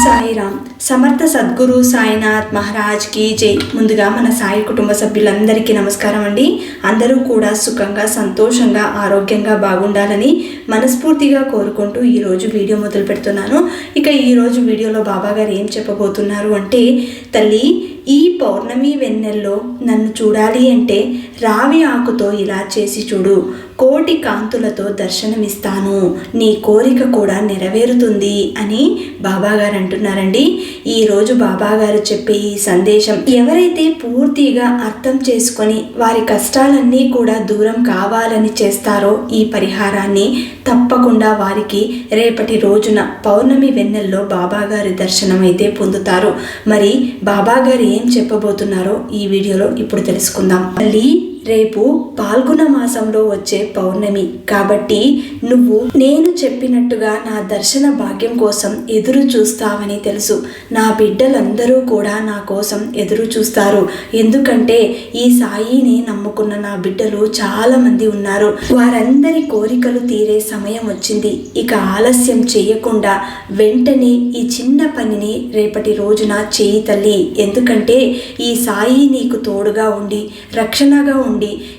సాయిరామ్ సమర్థ సద్గురు సాయినాథ్ మహారాజ్కి జై. ముందుగా మన సాయి కుటుంబ సభ్యులందరికీ నమస్కారం అండి. అందరూ కూడా సుఖంగా సంతోషంగా ఆరోగ్యంగా బాగుండాలని మనస్ఫూర్తిగా కోరుకుంటూ ఈరోజు వీడియో మొదలు పెడుతున్నాను. ఇక ఈరోజు వీడియోలో బాబా గారు ఏం చెప్పబోతున్నారు అంటే తల్లి ఈ పౌర్ణమి వెన్నెల్లో నన్ను చూడాలి అంటే రావి ఆకుతో ఇలా చేసి చూడు. కోటి కాంతులతో దర్శనమిస్తాను. నీ కోరిక కూడా నెరవేరుతుంది అని బాబాగారు అంటున్నారండి. ఈరోజు బాబాగారు చెప్పే ఈ సందేశం ఎవరైతే పూర్తిగా అర్థం చేసుకొని వారి కష్టాలన్నీ కూడా దూరం కావాలని చేస్తారో ఈ పరిహారాన్ని తప్పకుండా వారికి రేపటి రోజున పౌర్ణమి వెన్నెల్లో బాబాగారి దర్శనం అయితే పొందుతారు. మరి బాబాగారు ఏం చెప్పబోతున్నారో ఈ వీడియోలో ఇప్పుడు తెలుసుకుందాం. మళ్ళీ రేపు పాల్గొన మాసంలో వచ్చే పౌర్ణమి. కాబట్టి నువ్వు నేను చెప్పినట్టుగా నా దర్శన భాగ్యం కోసం ఎదురు చూస్తావని తెలుసు. నా బిడ్డలందరూ కూడా నా కోసం ఎదురు చూస్తారు. ఎందుకంటే ఈ సాయిని నమ్ముకున్న నా బిడ్డలు చాలా మంది ఉన్నారు. వారందరి కోరికలు తీరే సమయం వచ్చింది. ఇక ఆలస్యం చేయకుండా వెంటనే ఈ చిన్న పనిని రేపటి రోజున చేయి తల్లి. ఎందుకంటే ఈ సాయి నీకు తోడుగా ఉండి రక్షణగా ఉండి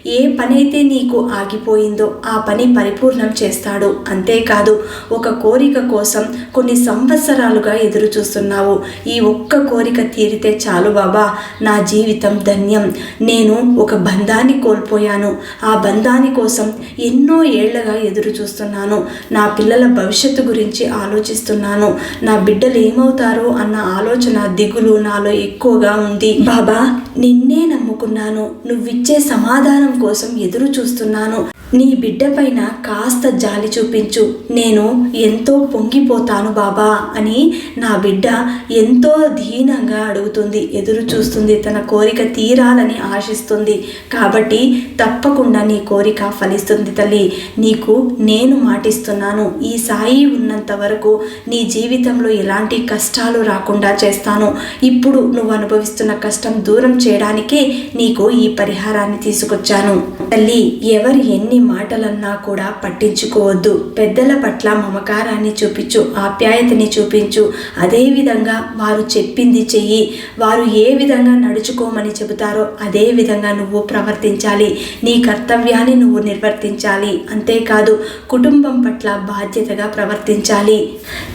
ఏ పనైతే నీకు ఆగిపోయిందో ఆ పని పరిపూర్ణం చేస్తాడు. అంతేకాదు ఒక కోరిక కోసం కొన్ని సంవత్సరాలుగా ఎదురు చూస్తున్నావు ఈ ఒక్క కోరిక తీరితే చాలు బాబా. నా జీవితం ధన్యం. నేను ఒక బంధాన్ని కోల్పోయాను. ఆ బంధాని కోసం ఎన్నో ఏళ్ళగా ఎదురు చూస్తున్నాను నా పిల్లల భవిష్యత్తు గురించి ఆలోచిస్తున్నాను. నా బిడ్డలు ఏమవుతారో అన్న ఆలోచన దిగులు నాలో ఎక్కువగా ఉంది. బాబా నిన్నే నమ్ముకున్నాను. నువ్విచ్చే సమాధానం కోసం ఎదురు చూస్తున్నాను. నీ బిడ్డపైన కాస్త జాలి చూపించు. నేను ఎంతో పొంగిపోతాను బాబా అని నా బిడ్డ ఎంతో దీనంగా అడుగుతుంది. ఎదురు చూస్తుంది. తన కోరిక తీరాలని ఆశిస్తుంది. కాబట్టి తప్పకుండా నీ కోరిక ఫలిస్తుంది తల్లి. నీకు నేను మాటిస్తున్నాను. ఈ సాయి ఉన్నంత వరకు నీ జీవితంలో ఎలాంటి కష్టాలు రాకుండా చేస్తాను. ఇప్పుడు నువ్వు అనుభవిస్తున్న కష్టం దూరం చేయడానికి నీకు ఈ పరిహారాన్ని తీసుకొచ్చాను. తల్లి ఎవరు ఎన్ని మాటలన్నా కూడా పట్టించుకోవద్దు. పెద్దల పట్ల మమకారాన్ని చూపించు ఆప్యాయతని చూపించు. అదేవిధంగా వారు చెప్పింది చెయ్యి. వారు ఏ విధంగా నడుచుకోమని చెబుతారో అదే విధంగా నువ్వు ప్రవర్తించాలి. నీ కర్తవ్యాన్ని నువ్వు నిర్వర్తించాలి. అంతేకాదు కుటుంబం పట్ల బాధ్యతగా ప్రవర్తించాలి.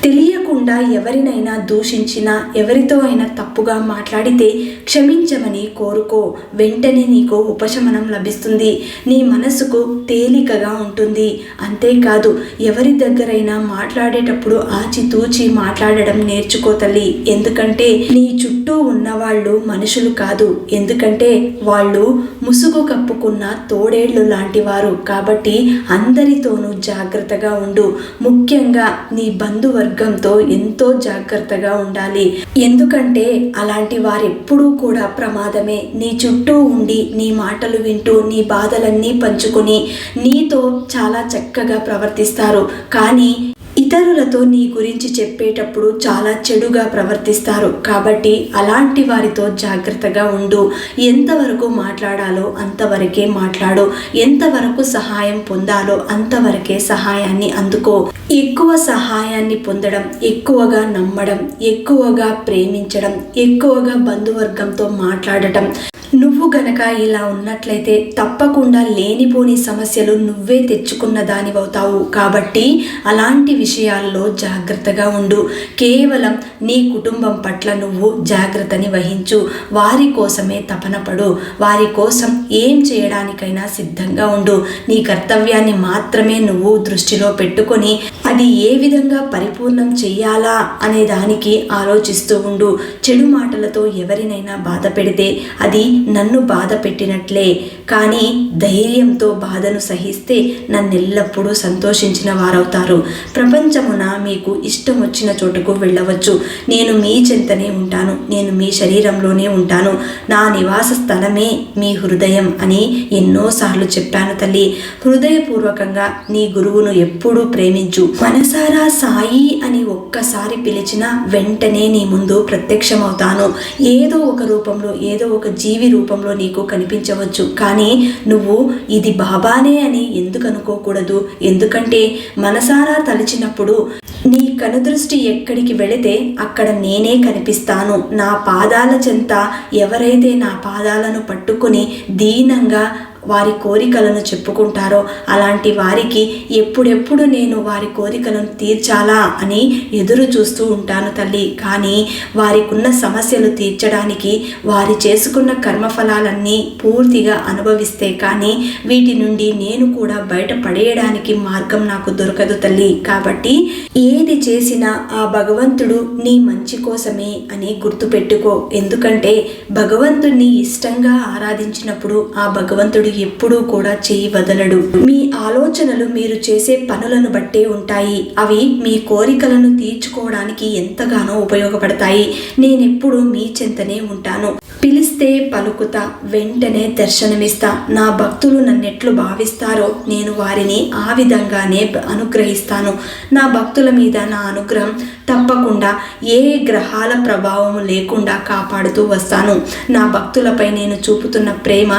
తెలియకుండా ఎవరినైనా దూషించినా ఎవరితో అయినా తప్పుగా మాట్లాడితే క్షమించమని కోరుకో వెంటనే నీకు ఉపశమనం లభిస్తుంది. నీ మనసుకు తేలికగా ఉంటుంది. అంతేకాదు ఎవరి దగ్గరైనా మాట్లాడేటప్పుడు ఆచితూచి మాట్లాడడం నేర్చుకో తల్లి. ఎందుకంటే నీ చుట్టూ ఉన్నవాళ్ళు మనుషులు కాదు. ఎందుకంటే వాళ్ళు ముసుగు కప్పుకున్న తోడేళ్ళు లాంటి వారు కాబట్టి అందరితోనూ జాగ్రత్తగా ఉండు. ముఖ్యంగా నీ బంధువర్గంతో ఎంతో జాగ్రత్తగా ఉండాలి. ఎందుకంటే అలాంటి వారెప్పుడూ కూడా పాదమే నీ చుట్టూ ఉండి నీ మాటలు వింటూ నీ బాధలన్నీ పంచుకొని నీతో చాలా చక్కగా ప్రవర్తిస్తారు. కానీ ఇతరులతో నీ గురించి చెప్పేటప్పుడు చాలా చెడుగా ప్రవర్తిస్తారు. కాబట్టి అలాంటి వారితో జాగ్రత్తగా ఉండు. ఎంతవరకు మాట్లాడాలో అంతవరకే మాట్లాడు. ఎంతవరకు సహాయం పొందాలో అంతవరకే సహాయాన్ని అందుకో. ఎక్కువ సహాయాన్ని పొందడం ఎక్కువగా నమ్మడం ఎక్కువగా ప్రేమించడం ఎక్కువగా బంధువర్గంతో మాట్లాడటం. నువ్వు గనక ఇలా ఉన్నట్లయితే తప్పకుండా లేనిపోని సమస్యలు నువ్వే తెచ్చుకున్న దానివవుతావు. కాబట్టి అలాంటి విషయాల్లో జాగ్రత్తగా ఉండు. కేవలం నీ కుటుంబం పట్ల నువ్వు జాగ్రత్తని వహించు. వారి కోసమే తపనపడు వారి కోసం ఏం చేయడానికైనా సిద్ధంగా ఉండు. నీ కర్తవ్యాన్ని మాత్రమే నువ్వు దృష్టిలో పెట్టుకొని అది ఏ విధంగా పరిపూర్ణం చెయ్యాలా అనే దానికి ఆలోచిస్తూ ఉండు. చెడు మాటలతో ఎవరినైనా బాధ పెడితే అది నన్ను బాధ పెట్టినట్లే. కానీ ధైర్యంతో బాధను సహిస్తే నన్నెల్లప్పుడూ సంతోషించిన వారవుతారు. ప్రపంచమున మీకు ఇష్టం వచ్చిన చోటుకు వెళ్ళవచ్చు. నేను మీ చెంతనే ఉంటాను. నేను మీ శరీరంలోనే ఉంటాను. నా నివాస స్థలమే మీ హృదయం అని ఎన్నోసార్లు చెప్పాను తల్లి. హృదయపూర్వకంగా నీ గురువును ఎప్పుడూ ప్రేమించు. మనసారా సాయి అని ఒక్కసారి పిలిచిన వెంటనే నీ ముందు ప్రత్యక్షమవుతాను. ఏదో ఒక రూపంలో ఏదో ఒక జీవి రూపంలో నీకు కనిపించవచ్చు. కానీ నువ్వు ఇది బాబానే అని ఎందుకు అనుకోకూడదు ఎందుకంటే మనసారా తలిచినప్పుడు నీ కనుదృష్టి ఎక్కడికి వెళితే అక్కడ నేనే కనిపిస్తాను. నా పాదాల చెంత ఎవరైతే నా పాదాలను పట్టుకుని దీనంగా వారి కోరికలను చెప్పుకుంటారో అలాంటి వారికి ఎప్పుడెప్పుడు నేను వారి కోరికలను తీర్చాలా అని ఎదురు చూస్తూ ఉంటాను తల్లి. కానీ వారికున్న సమస్యలు తీర్చడానికి వారి చేసుకున్న కర్మఫలాలన్నీ పూర్తిగా అనుభవిస్తే కానీ వీటి నుండి నేను కూడా బయట పడేయడానికి మార్గం నాకు దొరకదు తల్లి. కాబట్టి ఏది చేసినా ఆ భగవంతుడు నీ మంచి కోసమే అని గుర్తుపెట్టుకో. ఎందుకంటే భగవంతుణ్ణి ఇష్టంగా ఆరాధించినప్పుడు ఆ భగవంతుడు ఎప్పుడూ కూడా చేయి వదలడు. మీ ఆలోచనలు మీరు చేసే పనులను బట్టే ఉంటాయి. అవి మీ కోరికలను తీర్చుకోవడానికి ఎంతగానో ఉపయోగపడతాయి. నేనెప్పుడు మీ చెంతనే ఉంటాను. పిలిస్తే పలుకుతా వెంటనే దర్శనమిస్తా. నా భక్తులు నన్నెట్లు భావిస్తారో నేను వారిని ఆ విధంగానే అనుగ్రహిస్తాను. నా భక్తుల మీద నా అనుగ్రహం తప్పకుండా ఏ గ్రహాల ప్రభావం లేకుండా కాపాడుతూ వస్తాను. నా భక్తులపై నేను చూపుతున్న ప్రేమ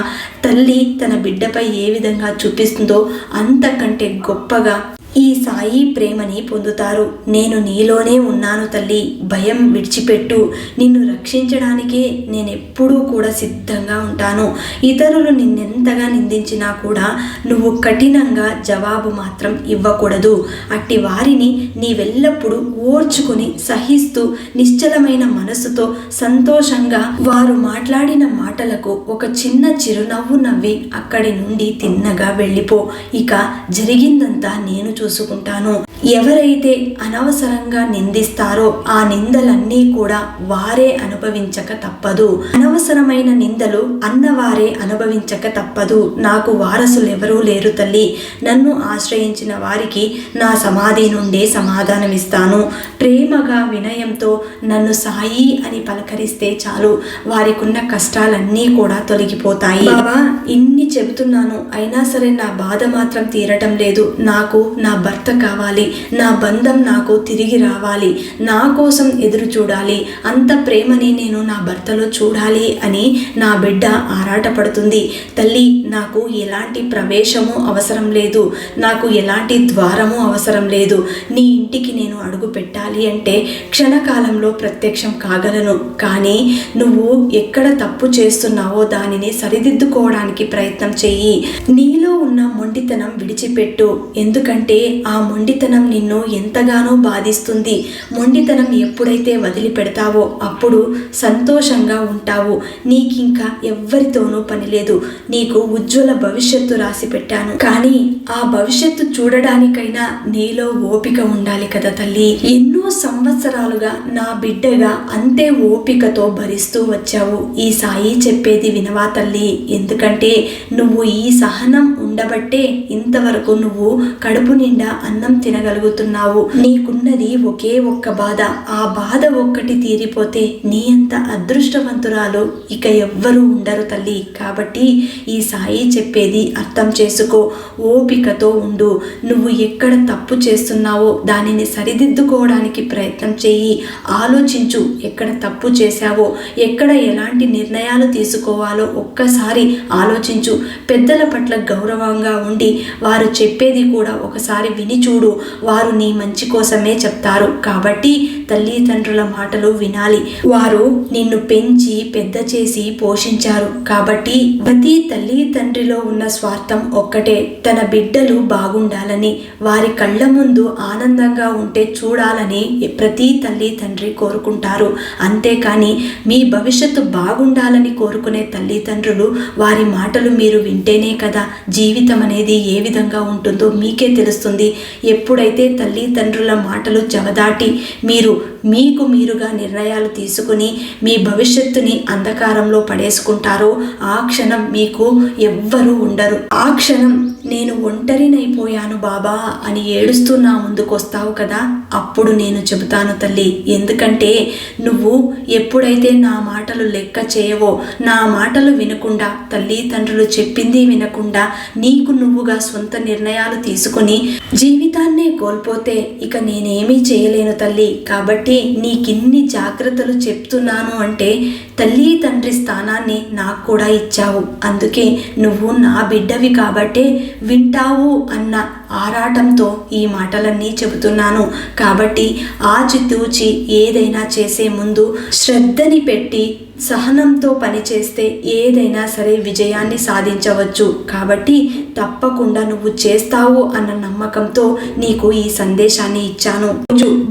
తల్లి తన బిడ్డపై ఏ విధంగా చూపిస్తుందో అంతకంటే గొప్పగా ఈ సాయి ప్రేమని పొందుతారు. నేను నీలోనే ఉన్నాను తల్లి. భయం విడిచిపెట్టు. నిన్ను రక్షించడానికే నేను ఎప్పుడూ కూడా సిద్ధంగా ఉంటాను. ఇతరులు నిన్నెంతగా నిందించినా కూడా నువ్వు కఠినంగా జవాబు మాత్రం ఇవ్వకూడదు. అట్టి వారిని నీవెల్లప్పుడూ ఓర్చుకుని సహిస్తూ నిశ్చలమైన మనసుతో సంతోషంగా వారు మాట్లాడిన మాటలకు ఒక చిన్న చిరునవ్వు నవ్వి అక్కడి నుండి తిన్నగా వెళ్ళిపో. ఇక జరిగిందంతా నేను చూసుకుంటాను. ఎవరైతే అనవసరంగా నిందిస్తారో ఆ నిందలన్నీ కూడా వారే అనుభవించక తప్పదు. అనవసరమైన నిందలు అన్నవారే అనుభవించక తప్పదు. నాకు వారసులు ఎవరూ లేరు తల్లి. నన్ను ఆశ్రయించిన వారికి నా సమాధి నుండే సమాధానమిస్తాను. ప్రేమగా వినయంతో నన్ను సాయి అని పలకరిస్తే చాలు. వారికున్న కష్టాలన్నీ కూడా తొలగిపోతాయి. బాబా ఇన్ని చెబుతున్నాను. అయినా సరే నా బాధ మాత్రం తీరటం లేదు. నాకు నా భర్త కావాలి. నా బంధం నాకు తిరిగి రావాలి. నా కోసం ఎదురు చూడాలి. అంత ప్రేమని నేను నా భర్తలో చూడాలి అని నా బిడ్డ ఆరాటపడుతుంది. తల్లి నాకు ఎలాంటి ప్రవేశము అవసరం లేదు. నాకు ఎలాంటి ద్వారము అవసరం లేదు. నీ ఇంటికి నేను అడుగు పెట్టాలి అంటే క్షణకాలంలో ప్రత్యక్షం కాగలను. కానీ నువ్వు ఎక్కడ తప్పు చేస్తున్నావో దానిని సరిదిద్దుకోవడానికి ప్రయత్నం చెయ్యి. నీలో ఉన్న మొండితనం విడిచిపెట్టు. ఎందుకంటే ఆ మొండితనం నిన్ను ఎంతగానో బాధిస్తుంది. మొండితనం ఎప్పుడైతే వదిలిపెడతావో అప్పుడు సంతోషంగా ఉంటావు. నీకింకా ఎవ్వరితోనూ పని లేదు. నీకు ఉజ్వల భవిష్యత్తు రాసి పెట్టాను. కానీ ఆ భవిష్యత్తు చూడడానికైనా నీలో ఓపిక ఉండాలి కదా తల్లి. ఎన్నో సంవత్సరాలుగా నా బిడ్డగా అంతే ఓపికతో భరిస్తూ వచ్చావు. ఈ సాయి చెప్పేది వినవా తల్లి? ఎందుకంటే నువ్వు ఈ సహనం ఉండబట్టే ఇంతవరకు నువ్వు కడుపు నిండా అన్నం తినగలుగుతున్నావు. నీకున్నది ఒకే ఒక్క బాధ. ఆ బాధ ఒక్కటి తీరిపోతే నీ అంత అదృష్టవంతురాలు ఇక ఎవ్వరూ ఉండరు తల్లి. కాబట్టి ఈ సాయి చెప్పేది అర్థం చేసుకో. ఓపికతో ఉండు. నువ్వు ఎక్కడ తప్పు చేస్తున్నావో దానిని సరిదిద్దుకోవడానికి ప్రయత్నం చేయి. ఆలోచించు ఎక్కడ తప్పు చేశావో ఎక్కడ ఎలాంటి నిర్ణయాలు తీసుకోవాలో ఒక్కసారి ఆలోచించు. పెద్దల పట్ల గౌరవంగా ఉండి వారు చెప్పేది కూడా ఒకసారి విని చూడు. వారు నీ మంచి కోసమే చెప్తారు. కాబట్టి తల్లిదండ్రుల మాటలు వినాలి. వారు నిన్ను పెంచి పెద్ద చేసి పోషించారు. కాబట్టి ప్రతి తల్లి తండ్రిలో ఉన్న స్వార్థం ఒక్కటే. తన బిడ్డలు బాగుండాలని వారి కళ్ళ ముందు ఆనందంగా ఉంటే చూడాలని ప్రతి తల్లి తండ్రి కోరుకుంటారు. అంతేకాని మీ భవిష్యత్తు బాగుండాలని కోరుకునే తల్లిదండ్రులు వారి మాటలు మీరు వింటేనే కదా జీవితం అనేది ఏ విధంగా ఉంటుందో మీకే తెలుస్తుంది. ఎప్పుడైతే తల్లిదండ్రుల మాటలు జవదాటి మీరు మీకు మీరుగా నిర్ణయాలు తీసుకుని మీ భవిష్యత్తుని అంధకారంలో పడేసుకుంటారో ఆ క్షణం మీకు ఎవ్వరూ ఉండరు. ఆ క్షణం నేను ఒంటరినైపోయాను బాబా అని ఏడుస్తూ నా ముందుకొస్తావు కదా అప్పుడు నేను చెబుతాను తల్లి. ఎందుకంటే నువ్వు ఎప్పుడైతే నా మాటలు లెక్క చేయవో నా మాటలు వినకుండా తల్లిదండ్రులు చెప్పింది వినకుండా నీకు నువ్వుగా సొంత నిర్ణయాలు తీసుకుని జీవితాన్నే కోల్పోతే ఇక నేనేమీ చేయలేను తల్లి. కాబట్టి నీకిన్ని జాగ్రత్తలు చెప్తున్నాను అంటే తల్లి తండ్రి స్థానాన్ని నాకు కూడా ఇచ్చావు. అందుకే నువ్వు నా బిడ్డవి కాబట్టే వింటావు అన్న ఆరాటంతో ఈ మాటలన్నీ చెబుతున్నాను. కాబట్టి ఆచితూచి ఏదైనా చేసే ముందు శ్రద్ధని పెట్టి సహనంతో పనిచేస్తే ఏదైనా సరే విజయాన్ని సాధించవచ్చు. కాబట్టి తప్పకుండా నువ్వు చేస్తావు అన్న నమ్మకంతో నీకు ఈ సందేశాన్ని ఇచ్చాను.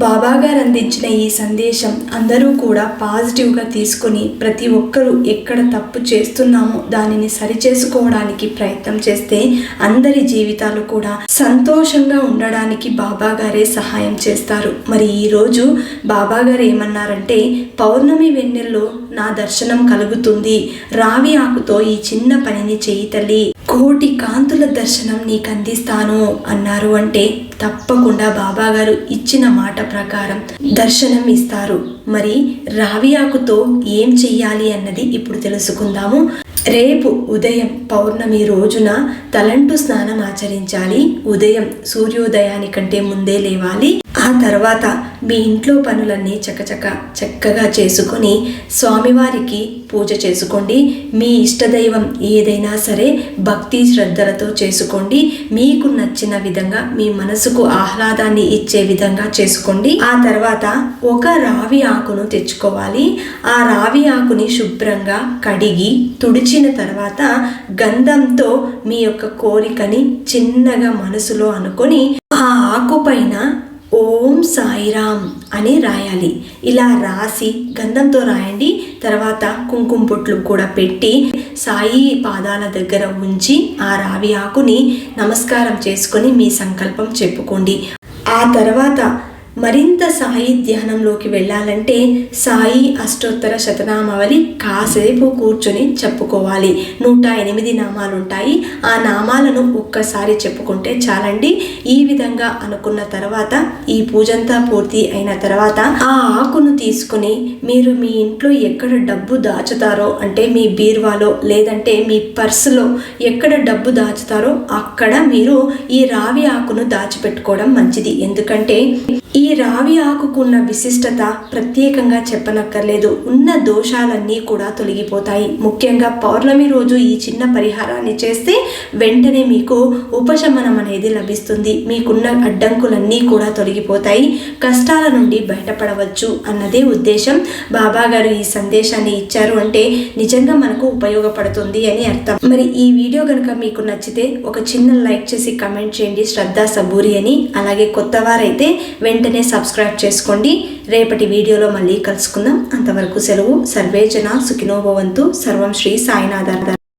బాబా గారు అందించిన ఈ సందేశం అందరూ కూడా పాజిటివ్గా తీసుకొని ప్రతి ఒక్కరూ ఎక్కడ తప్పు చేస్తున్నామో దానిని సరిచేసుకోవడానికి ప్రయత్నం చేస్తే అందరి జీవితాలు కూడా సంతోషంగా ఉండడానికి బాబాగారే సహాయం చేస్తారు. మరి ఈరోజు బాబాగారు ఏమన్నారంటే పౌర్ణమి వెన్నెల్లో నా దర్శనం కలుగుతుంది. రావి ఆకుతో ఈ చిన్న పనిని చేయి తల్లి. కోటి కాంతుల దర్శనం నీకు అందిస్తాను అన్నారు అంటే తప్పకుండా బాబాగారు ఇచ్చిన మాట ప్రకారం దర్శనం ఇస్తారు. మరి రావి ఆకుతో ఏం చెయ్యాలి అన్నది ఇప్పుడు తెలుసుకుందాము. రేపు ఉదయం పౌర్ణమి రోజున తలంటు స్నానం ఆచరించాలి. ఉదయం సూర్యోదయానికంటే ముందే లేవాలి. ఆ తర్వాత మీ ఇంట్లో పనులన్నీ చకచక చక్కగా చేసుకొని స్వామివారికి పూజ చేసుకోండి. మీ ఇష్టదైవం ఏదైనా సరే భక్తి శ్రద్ధలతో చేసుకోండి. మీకు నచ్చిన విధంగా మీ మనసుకు ఆహ్లాదాన్ని ఇచ్చే విధంగా చేసుకోండి. ఆ తర్వాత ఒక రావి ఆకును తెచ్చుకోవాలి. ఆ రావి ఆకుని శుభ్రంగా కడిగి తుడిచిన తర్వాత గంధంతో మీ యొక్క కోరికని చిన్నగా మనసులో అనుకొని ఆ ఆకు పైన ఓం సాయిరామ్ అని రాయాలి. ఇలా రాసి గంధంతో రాయండి. తర్వాత కుంకుమ పొట్లు కూడా పెట్టి సాయి పాదాల దగ్గర ఉంచి ఆ రావి ఆకుని నమస్కారం చేసుకొని మీ సంకల్పం చెప్పుకోండి. ఆ తర్వాత మరింత సాయి ధ్యానంలోకి వెళ్ళాలంటే సాయి అష్టోత్తర శతనామావళి కాసేపు కూర్చొని చెప్పుకోవాలి. నూట ఎనిమిది నామాలు ఉంటాయి ఆ నామాలను ఒక్కసారి చెప్పుకుంటే చాలండి. ఈ విధంగా అనుకున్న తర్వాత ఈ పూజంతా పూర్తి అయిన తర్వాత ఆ ఆకును తీసుకుని మీరు మీ ఇంట్లో ఎక్కడ డబ్బు దాచుతారో అంటే మీ బీరువాలో లేదంటే మీ పర్సులో ఎక్కడ డబ్బు దాచుతారో అక్కడ మీరు ఈ రావి ఆకును దాచిపెట్టుకోవడం మంచిది. ఎందుకంటే ఈ రావి ఆకుకున్న విశిష్టత ప్రత్యేకంగా చెప్పనక్కర్లేదు. ఉన్న దోషాలన్నీ కూడా తొలగిపోతాయి. ముఖ్యంగా పౌర్ణమి రోజు ఈ చిన్న పరిహారాన్ని చేస్తే వెంటనే మీకు ఉపశమనం అనేది లభిస్తుంది. మీకున్న అడ్డంకులన్నీ కూడా తొలగిపోతాయి. కష్టాల నుండి బయటపడవచ్చు అన్నదే ఉద్దేశం. బాబా గారు ఈ సందేశాన్ని ఇచ్చారు అంటే నిజంగా మనకు ఉపయోగపడుతుంది అని అర్థం. మరి ఈ వీడియో కనుక మీకు నచ్చితే ఒక చిన్న లైక్ చేసి కమెంట్ చేయండి. శ్రద్ధ సబూరి అని. అలాగే కొత్త వారైతే వెంటనే వెంటనే సబ్స్క్రైబ్ చేసుకోండి. రేపటి వీడియోలో మళ్ళీ కలుసుకుందాం. అంతవరకు సెలవు. సర్వేజన సుఖినోభవంతు సర్వం శ్రీ సాయినాథార్థ